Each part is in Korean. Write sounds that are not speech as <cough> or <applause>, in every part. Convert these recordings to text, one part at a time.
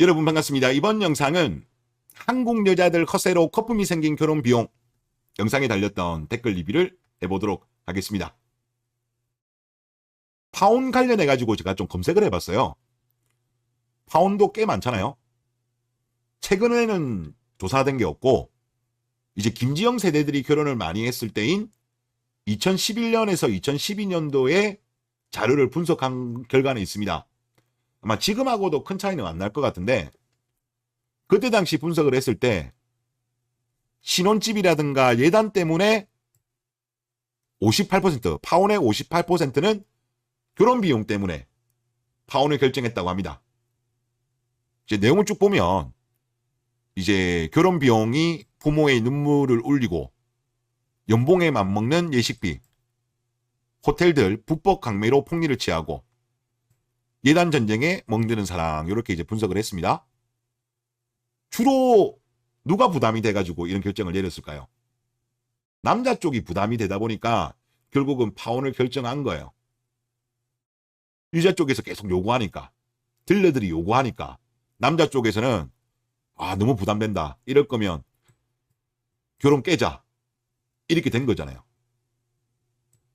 여러분 반갑습니다. 이번 영상은 한국 여자들 허세로 거품이 생긴 결혼 비용 영상에 달렸던 댓글 리뷰를 해보도록 하겠습니다. 파혼 관련해 가지고 제가 좀 검색을 해봤어요. 파혼도 꽤 많잖아요. 최근에는 조사된 게 없고 이제 김지영 세대들이 결혼을 많이 했을 때인 2011년에서 2012년도에 자료를 분석한 결과는 있습니다. 아마 지금하고도 큰 차이는 안 날 것 같은데 그때 당시 분석을 했을 때 신혼집이라든가 예단 때문에 58% 파혼의 58%는 결혼 비용 때문에 파혼을 결정했다고 합니다. 이제 내용을 쭉 보면 이제 결혼 비용이 부모의 눈물을 울리고 연봉에 맞먹는 예식비, 호텔들 불법 강매로 폭리를 취하고 예단 전쟁에 멍드는 사랑 이렇게 이제 분석을 했습니다. 주로 누가 부담이 돼가지고 이런 결정을 내렸을까요? 남자 쪽이 부담이 되다 보니까 결국은 파혼을 결정한 거예요. 유자 쪽에서 계속 요구하니까 딜러들이 요구하니까 남자 쪽에서는 아 너무 부담된다 이럴 거면 결혼 깨자 이렇게 된 거잖아요.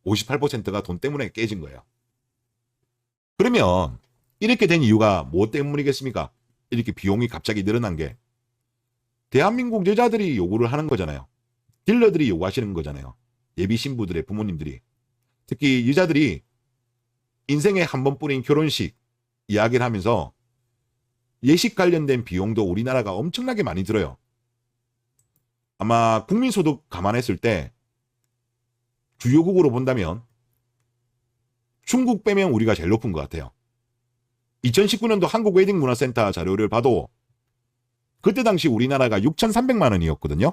58%가 돈 때문에 깨진 거예요. 그러면 이렇게 된 이유가 뭐 때문이겠습니까? 이렇게 비용이 갑자기 늘어난 게 대한민국 여자들이 요구를 하는 거잖아요. 딜러들이 요구하시는 거잖아요. 예비 신부들의 부모님들이 특히 여자들이 인생에 한 번뿐인 결혼식 이야기를 하면서 예식 관련된 비용도 우리나라가 엄청나게 많이 들어요. 아마 국민소득 감안했을 때 주요국으로 본다면 중국 빼면 우리가 제일 높은 것 같아요. 2019년도 한국 웨딩 문화센터 자료를 봐도 그때 당시 우리나라가 6,300만 원이었거든요.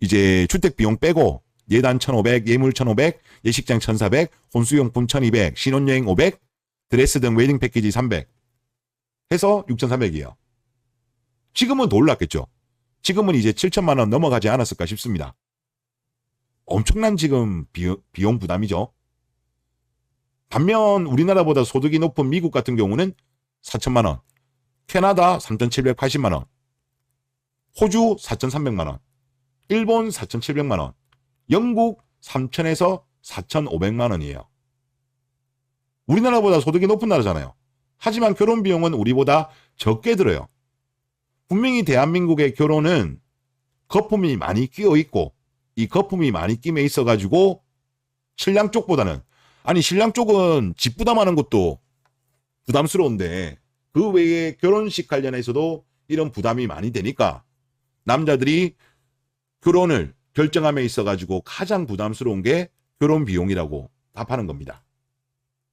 이제 주택 비용 빼고 예단 1,500, 예물 1,500, 예식장 1,400, 혼수용품 1,200, 신혼여행 500, 드레스 등 웨딩 패키지 300 해서 6,300이에요. 지금은 더 올랐겠죠. 지금은 이제 7천만 원 넘어가지 않았을까 싶습니다. 엄청난 지금 비, 비용 부담이죠. 반면 우리나라보다 소득이 높은 미국 같은 경우는 4천만 원, 캐나다 3,780만 원, 호주 4,300만 원, 일본 4,700만 원, 영국 3,000에서 4,500만 원이에요. 우리나라보다 소득이 높은 나라잖아요. 하지만 결혼 비용은 우리보다 적게 들어요. 분명히 대한민국의 결혼은 거품이 많이 끼어 있고 이 거품이 많이 끼며 있어 가지고 신랑 쪽보다는 아니 신랑 쪽은 집 부담하는 것도 부담스러운데 그 외에 결혼식 관련해서도 이런 부담이 많이 되니까 남자들이 결혼을 결정함에 있어 가지고 가장 부담스러운 게 결혼 비용이라고 답하는 겁니다.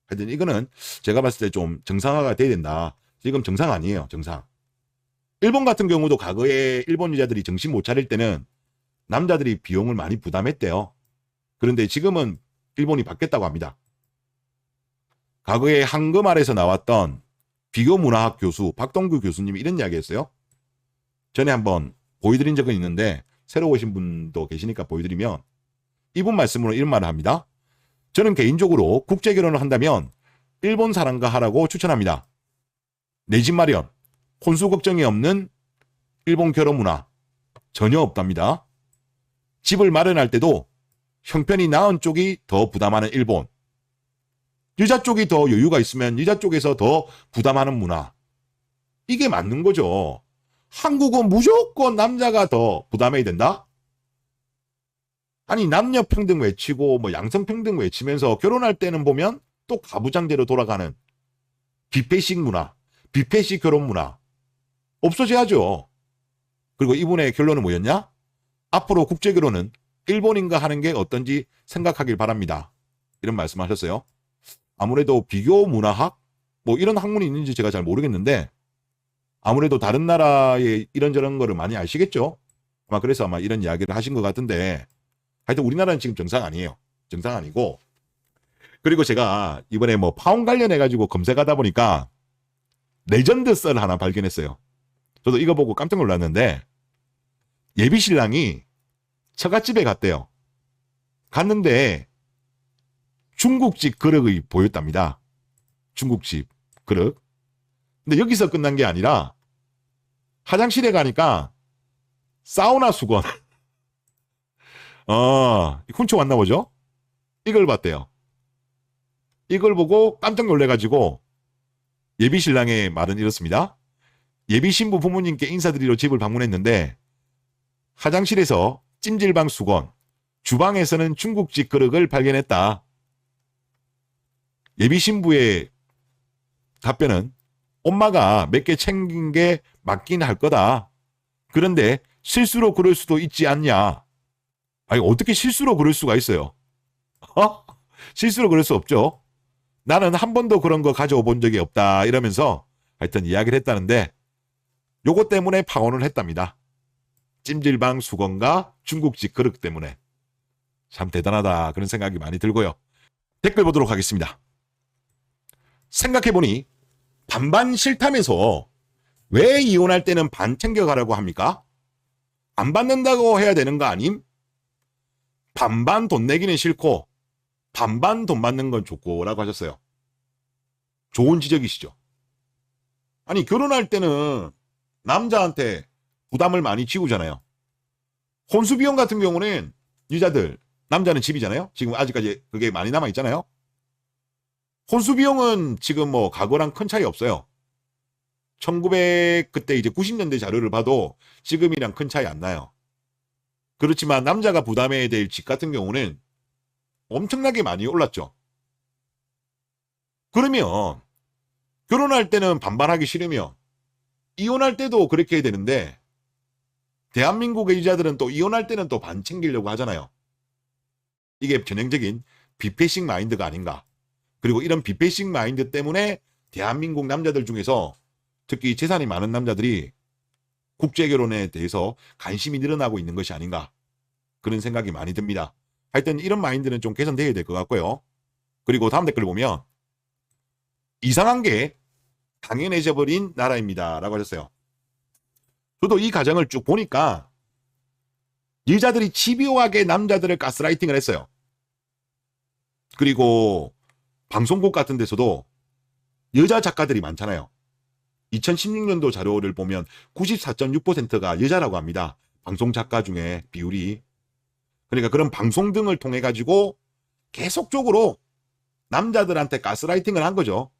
하여튼 이거는 제가 봤을 때 좀 정상화가 돼야 된다. 지금 정상 아니에요. 정상. 일본 같은 경우도 과거에 일본 여자들이 정신 못 차릴 때는 남자들이 비용을 많이 부담했대요. 그런데 지금은 일본이 바뀌었다고 합니다. 과거에 한금알에서 나왔던 비교 문화학 교수 박동규 교수님이 이런 이야기 했어요. 전에 한번 보여드린 적은 있는데 새로 오신 분도 계시니까 보여드리면 이분 말씀으로 이런 말을 합니다. 저는 개인적으로 국제 결혼을 한다면 일본 사람과 하라고 추천합니다. 내 집 마련, 혼수 걱정이 없는 일본 결혼 문화 전혀 없답니다. 집을 마련할 때도 형편이 나은 쪽이 더 부담하는 일본. 여자 쪽이 더 여유가 있으면 여자 쪽에서 더 부담하는 문화. 이게 맞는 거죠. 한국은 무조건 남자가 더 부담해야 된다? 아니, 남녀 평등 외치고, 뭐, 양성 평등 외치면서 결혼할 때는 보면 또 가부장제로 돌아가는 뷔페식 문화, 뷔페식 결혼 문화. 없어져야죠. 그리고 이분의 결론은 뭐였냐? 앞으로 국제 결혼은 일본인과 하는 게 어떤지 생각하길 바랍니다. 이런 말씀하셨어요. 아무래도 비교 문화학 뭐 이런 학문이 있는지 제가 잘 모르겠는데 아무래도 다른 나라의 이런저런 거를 많이 아시겠죠? 아마 그래서 아마 이런 이야기를 하신 것 같은데 하여튼 우리나라는 지금 정상 아니에요. 정상 아니고 그리고 제가 이번에 뭐 파운 관련해 가지고 검색하다 보니까 레전드 썰 하나 발견했어요. 저도 이거 보고 깜짝 놀랐는데 예비 신랑이 처갓집에 갔대요. 갔는데 중국집 그릇이 보였답니다. 중국집 그릇. 근데 여기서 끝난 게 아니라 화장실에 가니까 사우나 수건. <laughs> 어, 훔쳐 왔나 보죠? 이걸 봤대요. 이걸 보고 깜짝 놀래가지고 예비 신랑의 말은 이렇습니다. 예비 신부 부모님께 인사드리러 집을 방문했는데 화장실에서 찜질방 수건, 주방에서는 중국집 그릇을 발견했다. 예비 신부의 답변은 엄마가 몇 개 챙긴 게 맞긴 할 거다. 그런데 실수로 그럴 수도 있지 않냐. 아니, 어떻게 실수로 그럴 수가 있어요? 어? 실수로 그럴 수 없죠. 나는 한 번도 그런 거 가져오 본 적이 없다. 이러면서 하여튼 이야기를 했다는데 요것 때문에 파혼을 했답니다. 찜질방 수건과 중국집 그릇 때문에. 참 대단하다. 그런 생각이 많이 들고요. 댓글 보도록 하겠습니다. 생각해보니 반반 싫다면서 왜 이혼할 때는 반 챙겨가라고 합니까? 안 받는다고 해야 되는 거 아님? 반반 돈 내기는 싫고 반반 돈 받는 건 좋고 라고 하셨어요. 좋은 지적이시죠. 아니 결혼할 때는 남자한테 부담을 많이 지우잖아요. 혼수 비용 같은 경우는 여자들 남자는 집이잖아요. 지금 아직까지 그게 많이 남아 있잖아요. 혼수 비용은 지금 뭐 과거랑 큰 차이 없어요. 1900 그때 이제 90년대 자료를 봐도 지금이랑 큰 차이 안 나요. 그렇지만 남자가 부담해야 될 집 같은 경우는 엄청나게 많이 올랐죠. 그러면 결혼할 때는 반반하기 싫으면 이혼할 때도 그렇게 해야 되는데 대한민국의 여자들은 또 이혼할 때는 또 반 챙기려고 하잖아요. 이게 전형적인 비패식 마인드가 아닌가. 그리고 이런 비패식 마인드 때문에 대한민국 남자들 중에서 특히 재산이 많은 남자들이 국제 결혼에 대해서 관심이 늘어나고 있는 것이 아닌가. 그런 생각이 많이 듭니다. 하여튼 이런 마인드는 좀 개선돼야 될 것 같고요. 그리고 다음 댓글 보면 이상한 게 당연해져 버린 나라입니다. 라고 하셨어요. 저도 이 가정을 쭉 보니까 여자들이 집요하게 남자들을 가스라이팅을 했어요. 그리고 방송국 같은 데서도 여자 작가들이 많잖아요. 2016년도 자료를 보면 94.6%가 여자라고 합니다. 방송 작가 중에 비율이. 그러니까 그런 방송 등을 통해 가지고 계속적으로 남자들한테 가스라이팅을 한 거죠.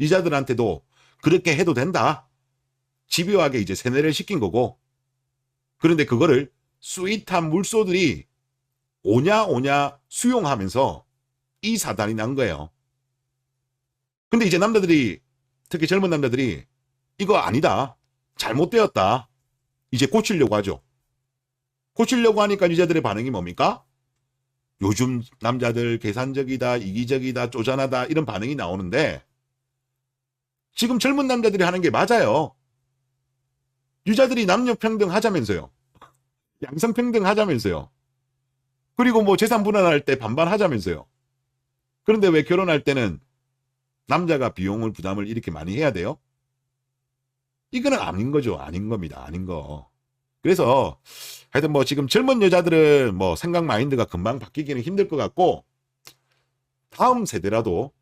여자들한테도 그렇게 해도 된다. 집요하게 이제 세뇌를 시킨 거고. 그런데 그거를 스윗한 물소들이 오냐 오냐 수용하면서 이 사단이 난 거예요. 근데 이제 남자들이 특히 젊은 남자들이 이거 아니다. 잘못되었다. 이제 고치려고 하죠. 고치려고 하니까 여자들의 반응이 뭡니까? 요즘 남자들 계산적이다, 이기적이다, 쪼잔하다 이런 반응이 나오는데 지금 젊은 남자들이 하는 게 맞아요. 여자들이 남녀 평등 하자면서요. 양성 평등 하자면서요. 그리고 뭐 재산 분할할 때 반반 하자면서요. 그런데 왜 결혼할 때는 남자가 비용을 부담을 이렇게 많이 해야 돼요? 이거는 아닌 거죠. 아닌 겁니다. 아닌 거. 그래서 하여튼 뭐 지금 젊은 여자들은 뭐 생각 마인드가 금방 바뀌기는 힘들 것 같고 다음 세대라도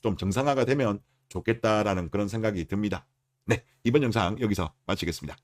좀 정상화가 되면 좋겠다라는 그런 생각이 듭니다. 네, 이번 영상 여기서 마치겠습니다.